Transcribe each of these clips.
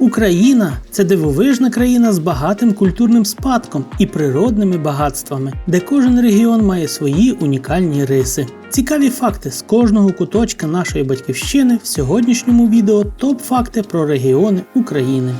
Україна це дивовижна країна з багатим культурним спадком і природними багатствами, де кожен регіон має свої унікальні риси. Цікаві факти з кожного куточка нашої батьківщини в сьогоднішньому відео топ-факти про регіони України.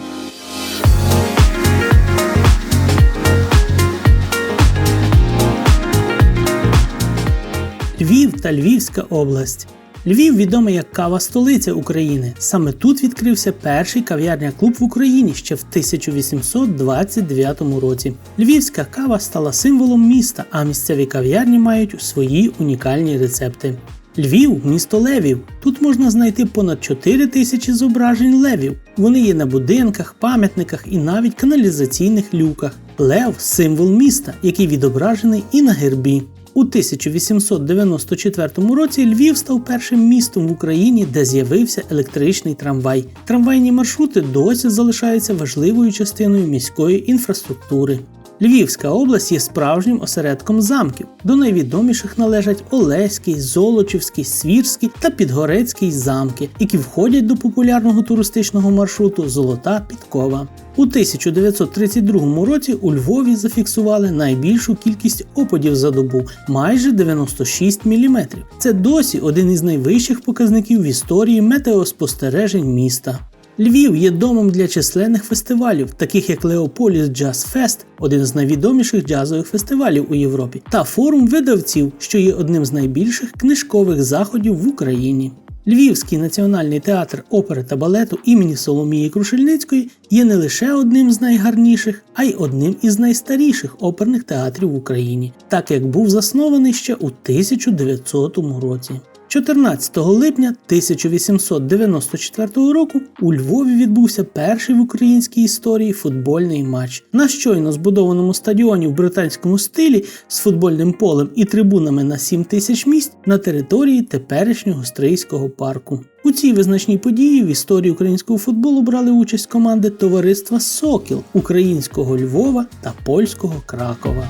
Львів та Львівська область. Львів відомий як кава столиця України. Саме тут відкрився перший кав'ярня клуб в Україні ще в 1829 році. Львівська кава стала символом міста, а місцеві кав'ярні мають свої унікальні рецепти. Львів місто левів. Тут можна знайти понад 4 тисячі зображень левів. Вони є на будинках, пам'ятниках і навіть каналізаційних люках. Лев символ міста, який відображений і на гербі. У 1894 році Львів став першим містом в Україні, де з'явився електричний трамвай. Трамвайні маршрути досі залишаються важливою частиною міської інфраструктури. Львівська область є справжнім осередком замків. До найвідоміших належать Олеський, Золочівський, Свірський та Підгорецький замки, які входять до популярного туристичного маршруту Золота Підкова. У 1932 році у Львові зафіксували найбільшу кількість опадів за добу майже 96 мм. Це досі один із найвищих показників в історії метеоспостережень міста. Львів є домом для численних фестивалів, таких як Леополіс Джаз Фест, один з найвідоміших джазових фестивалів у Європі, та форум видавців, що є одним з найбільших книжкових заходів в Україні. Львівський національний театр опери та балету імені Соломії Крушельницької є не лише одним з найгарніших, а й одним із найстаріших оперних театрів в Україні, так як був заснований ще у 1900 році. 14 липня 1894 року у Львові відбувся перший в українській історії футбольний матч. На щойно збудованому стадіоні в британському стилі з футбольним полем і трибунами на 7 тисяч місць на території теперішнього Стрийського парку. У цій визначній події в історії українського футболу брали участь команди товариства Сокіл українського Львова та польського Кракова.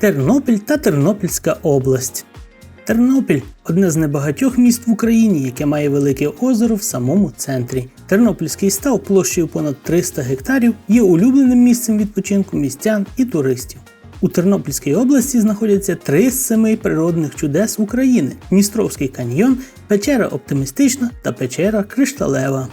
Тернопіль та Тернопільська область. Тернопіль одне з небагатьох міст в Україні, яке має велике озеро в самому центрі. Тернопільський став площею понад 300 гектарів є улюбленим місцем відпочинку містян і туристів. У Тернопільській області знаходяться три з семи природних чудес України: Дністровський каньйон, печера Оптимістична та печера Кришталева.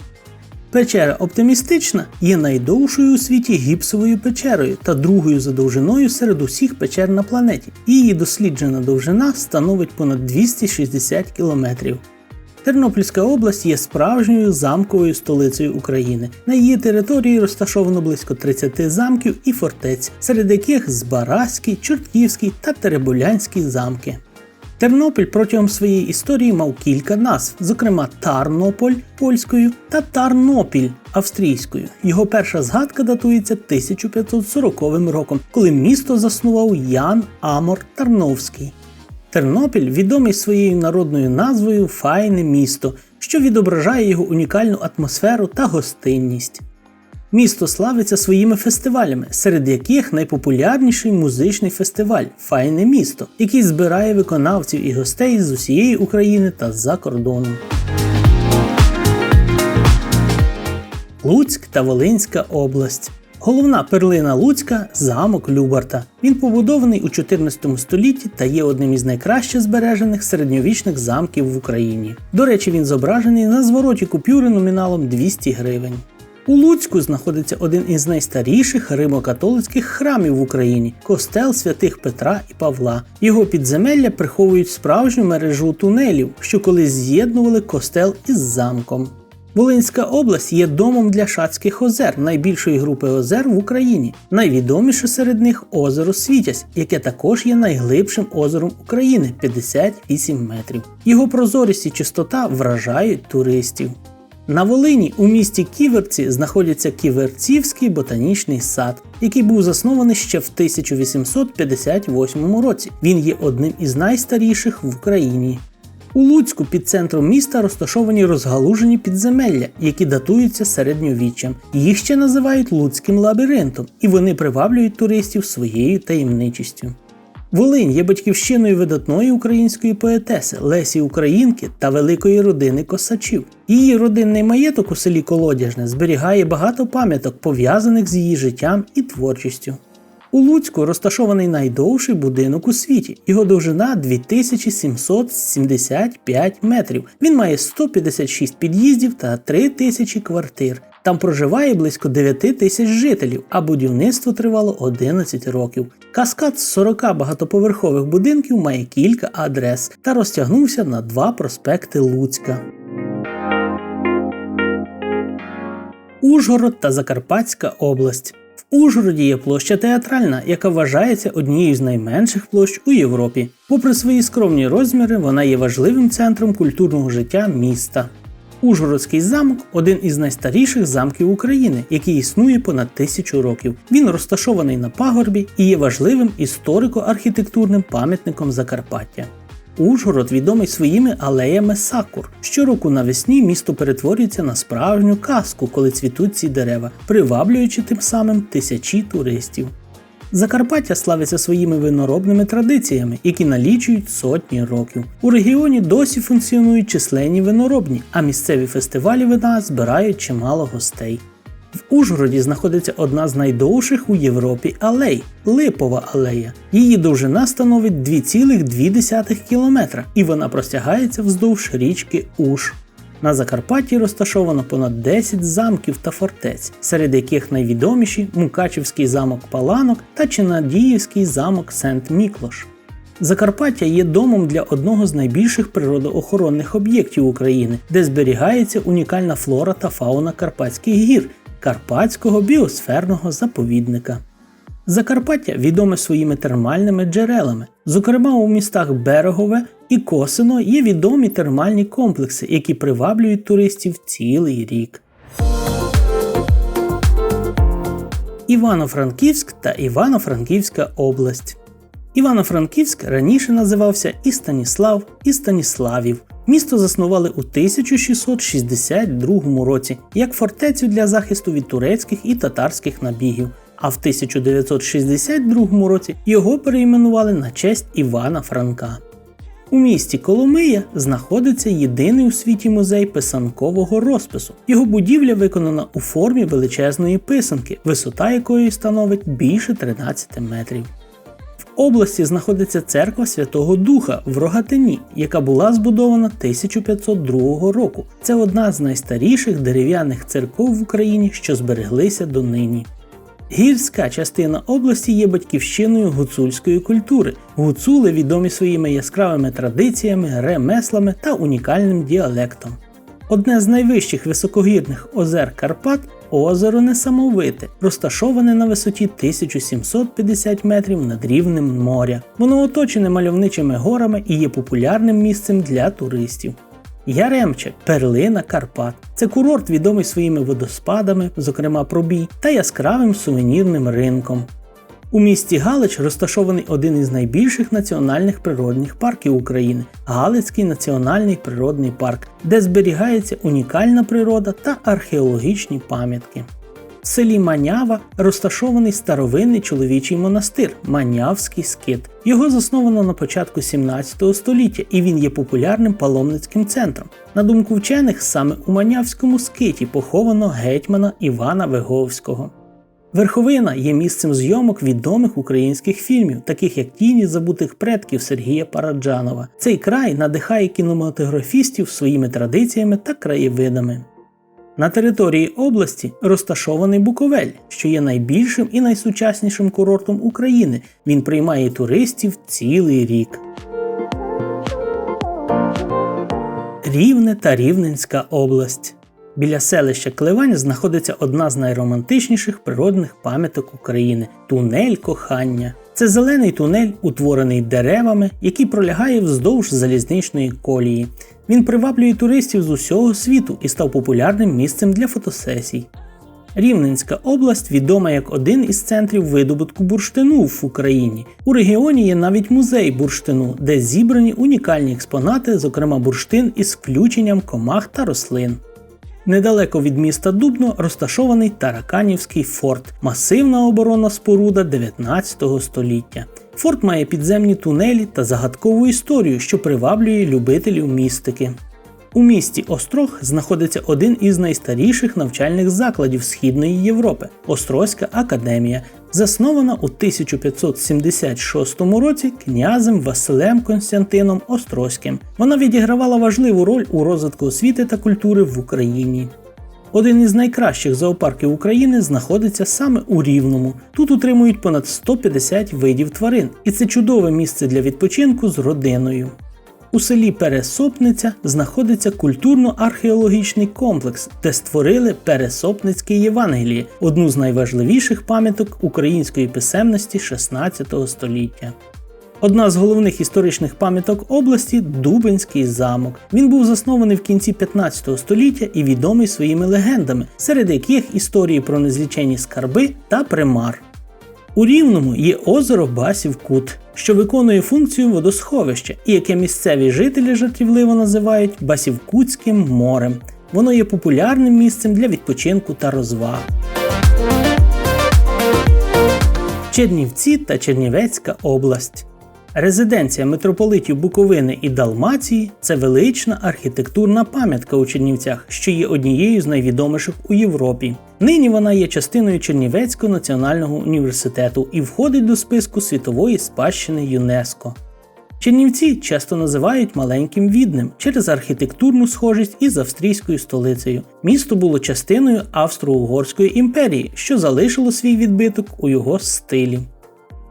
Печера оптимістична є найдовшою у світі гіпсовою печерою та другою за довжиною серед усіх печер на планеті. Її досліджена довжина становить понад 260 кілометрів. Тернопільська область є справжньою замковою столицею України. На її території розташовано близько 30 замків і фортець, серед яких Збаразький, Чортківський та Теребулянський замки. Тернопіль протягом своєї історії мав кілька назв, зокрема Тарнополь польською та Тарнопіль австрійською. Його перша згадка датується 1540 роком, коли місто заснував Ян Амор Тарновський. Тернопіль відомий своєю народною назвою Файне місто, що відображає його унікальну атмосферу та гостинність. Місто славиться своїми фестивалями, серед яких найпопулярніший музичний фестиваль Файне місто, який збирає виконавців і гостей з усієї України та з-за кордоном. Луцьк та Волинська область. Головна перлина Луцька замок Любарта. Він побудований у 14 столітті та є одним із найкраще збережених середньовічних замків в Україні. До речі, він зображений на звороті купюри номіналом 200 гривень. У Луцьку знаходиться один із найстаріших римо-католицьких храмів в Україні костел святих Петра і Павла. Його підземелля приховують справжню мережу тунелів, що колись з'єднували костел із замком. Волинська область є домом для Шацьких озер, найбільшої групи озер в Україні. Найвідоміше серед них озеро Світязь, яке також є найглибшим озером України 58 метрів. Його прозорість і чистота вражають туристів. На Волині у місті Ківерці знаходиться Ківерцівський ботанічний сад, який був заснований ще в 1858 році. Він є одним із найстаріших в Україні. У Луцьку під центром міста розташовані розгалужені підземелля, які датуються середньовіччям. Їх ще називають Луцьким лабіринтом, і вони приваблюють туристів своєю таємничістю. Волинь є батьківщиною видатної української поетеси Лесі Українки та великої родини косачів. Її родинний маєток у селі Колодяжне зберігає багато пам'яток, пов'язаних з її життям і творчістю. У Луцьку розташований найдовший будинок у світі. Його довжина 2775 метрів. Він має 156 під'їздів та 3000 квартир. Там проживає близько 9 тисяч жителів, а будівництво тривало 11 років. Каскад з 40 багатоповерхових будинків має кілька адрес та розтягнувся на два проспекти Луцька. Ужгород та Закарпатська область. В Ужгороді є площа театральна, яка вважається однією з найменших площ у Європі. Попри свої скромні розміри, вона є важливим центром культурного життя міста. Ужгородський замок один із найстаріших замків України, який існує понад тисячу років. Він розташований на пагорбі і є важливим історико-архітектурним пам'ятником Закарпаття. Ужгород відомий своїми алеями сакур. Щороку навесні місто перетворюється на справжню казку, коли цвітуть ці дерева, приваблюючи тим самим тисячі туристів. Закарпаття славиться своїми виноробними традиціями, які налічують сотні років. У регіоні досі функціонують численні виноробні, а місцеві фестивалі вина збирають чимало гостей. В Ужгороді знаходиться одна з найдовших у Європі алей Липова алея. Її довжина становить 2,2 км і вона простягається вздовж річки Уж. На Закарпатті розташовано понад 10 замків та фортець, серед яких найвідоміші Мукачівський замок Паланок та Чинадіївський замок Сент-Міклош. Закарпаття є домом для одного з найбільших природоохоронних об'єктів України, де зберігається унікальна флора та фауна Карпатських гір, Карпатського біосферного заповідника. Закарпаття відоме своїми термальними джерелами. Зокрема, у містах Берегове і Косино є відомі термальні комплекси, які приваблюють туристів цілий рік. Івано-Франківськ та Івано-Франківська область. Івано-Франківськ раніше називався і Станіслав, і Станіславів. Місто заснували у 1662 році як фортецю для захисту від турецьких і татарських набігів а в 1962 році його перейменували на честь Івана Франка. У місті Коломия знаходиться єдиний у світі музей писанкового розпису. Його будівля виконана у формі величезної писанки, висота якої становить більше 13 метрів. В області знаходиться церква Святого Духа в Рогатині, яка була збудована 1502 року. Це одна з найстаріших дерев'яних церков в Україні, що збереглися донині. Гірська частина області є батьківщиною гуцульської культури. Гуцули відомі своїми яскравими традиціями, ремеслами та унікальним діалектом. Одне з найвищих високогірних озер Карпат озеро Несамовите, розташоване на висоті 1750 метрів над рівнем моря. Воно оточене мальовничими горами і є популярним місцем для туристів. Яремче перлина Карпат. Це курорт, відомий своїми водоспадами, зокрема пробій, та яскравим сувенірним ринком. У місті Галич розташований один із найбільших національних природних парків України Галицький національний природний парк, де зберігається унікальна природа та археологічні пам'ятки. В селі Манява розташований старовинний чоловічий монастир Манявський скит. Його засновано на початку 17 століття і він є популярним паломницьким центром. На думку вчених, саме у Манявському скиті поховано гетьмана Івана Виговського. Верховина є місцем зйомок відомих українських фільмів, таких як Тіні забутих предків Сергія Параджанова. Цей край надихає кінематографістів своїми традиціями та краєвидами. На території області розташований Буковель, що є найбільшим і найсучаснішим курортом України. Він приймає туристів цілий рік. Рівне та Рівненська область. Біля селища Кливань знаходиться одна з найромантичніших природних пам'яток України тунель кохання. Це зелений тунель, утворений деревами, який пролягає вздовж залізничної колії. Він приваблює туристів з усього світу і став популярним місцем для фотосесій. Рівненська область відома як один із центрів видобутку бурштину в Україні. У регіоні є навіть музей бурштину, де зібрані унікальні експонати, зокрема бурштин із включенням комах та рослин. Недалеко від міста Дубно розташований Тараканівський форт, масивна оборонна споруда 19 століття. Форт має підземні тунелі та загадкову історію, що приваблює любителів містики. У місті Острог знаходиться один із найстаріших навчальних закладів Східної Європи Острозька академія, заснована у 1576 році князем Василем Константином Острозьким. Вона відігравала важливу роль у розвитку освіти та культури в Україні. Один із найкращих зоопарків України знаходиться саме у Рівному. Тут утримують понад 150 видів тварин, і це чудове місце для відпочинку з родиною. У селі Пересопниця знаходиться культурно-археологічний комплекс, де створили Пересопницьке Євангеліє, одну з найважливіших пам'яток української писемності 16 століття. Одна з головних історичних пам'яток області Дубинський замок. Він був заснований в кінці 15 століття і відомий своїми легендами, серед яких історії про незлічені скарби та примар. У Рівному є озеро Басів Кут, що виконує функцію водосховища і яке місцеві жителі жартівливо називають Басівкутським морем. Воно є популярним місцем для відпочинку та розваг. Чернівці та Чернівецька область. Резиденція митрополитів Буковини і Далмації це велична архітектурна пам'ятка у Чернівцях, що є однією з найвідоміших у Європі. Нині вона є частиною Чернівецького національного університету і входить до списку світової спадщини ЮНЕСКО. Чернівці часто називають маленьким віднем через архітектурну схожість із австрійською столицею. Місто було частиною Австро-Угорської імперії, що залишило свій відбиток у його стилі.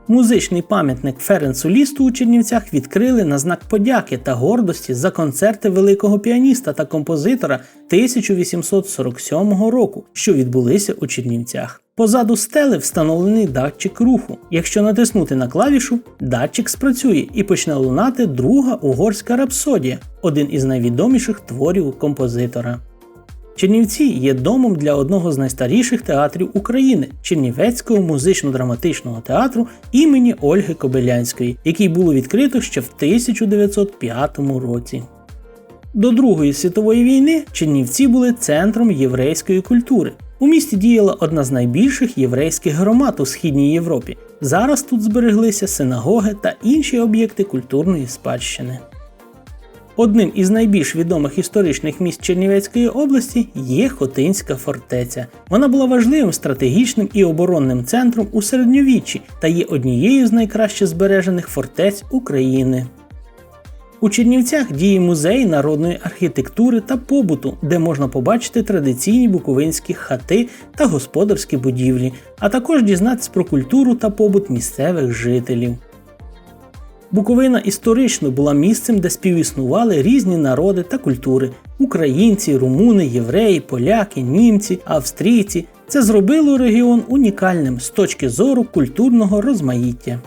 Музичний пам'ятник Ференцу Лісту у Чернівцях відкрили на знак подяки та гордості за концерти великого піаніста та композитора 1847 року, що відбулися у Чернівцях. Позаду стели встановлений датчик руху. Якщо натиснути на клавішу, датчик спрацює і почне лунати друга угорська рапсодія, один із найвідоміших творів композитора. Чернівці є домом для одного з найстаріших театрів України Чернівецького музично-драматичного театру імені Ольги Кобилянської, який було відкрито ще в 1905 році. До Другої світової війни Чернівці були центром єврейської культури. У місті діяла одна з найбільших єврейських громад у Східній Європі. Зараз тут збереглися синагоги та інші об'єкти культурної спадщини. Одним із найбільш відомих історичних міст Чернівецької області є Хотинська фортеця. Вона була важливим стратегічним і оборонним центром у середньовіччі та є однією з найкраще збережених фортець України. У Чернівцях діє музей народної архітектури та побуту, де можна побачити традиційні буковинські хати та господарські будівлі, а також дізнатися про культуру та побут місцевих жителів. Буковина історично була місцем, де співіснували різні народи та культури: українці, румуни, євреї, поляки, німці, австрійці. Це зробило регіон унікальним з точки зору культурного розмаїття.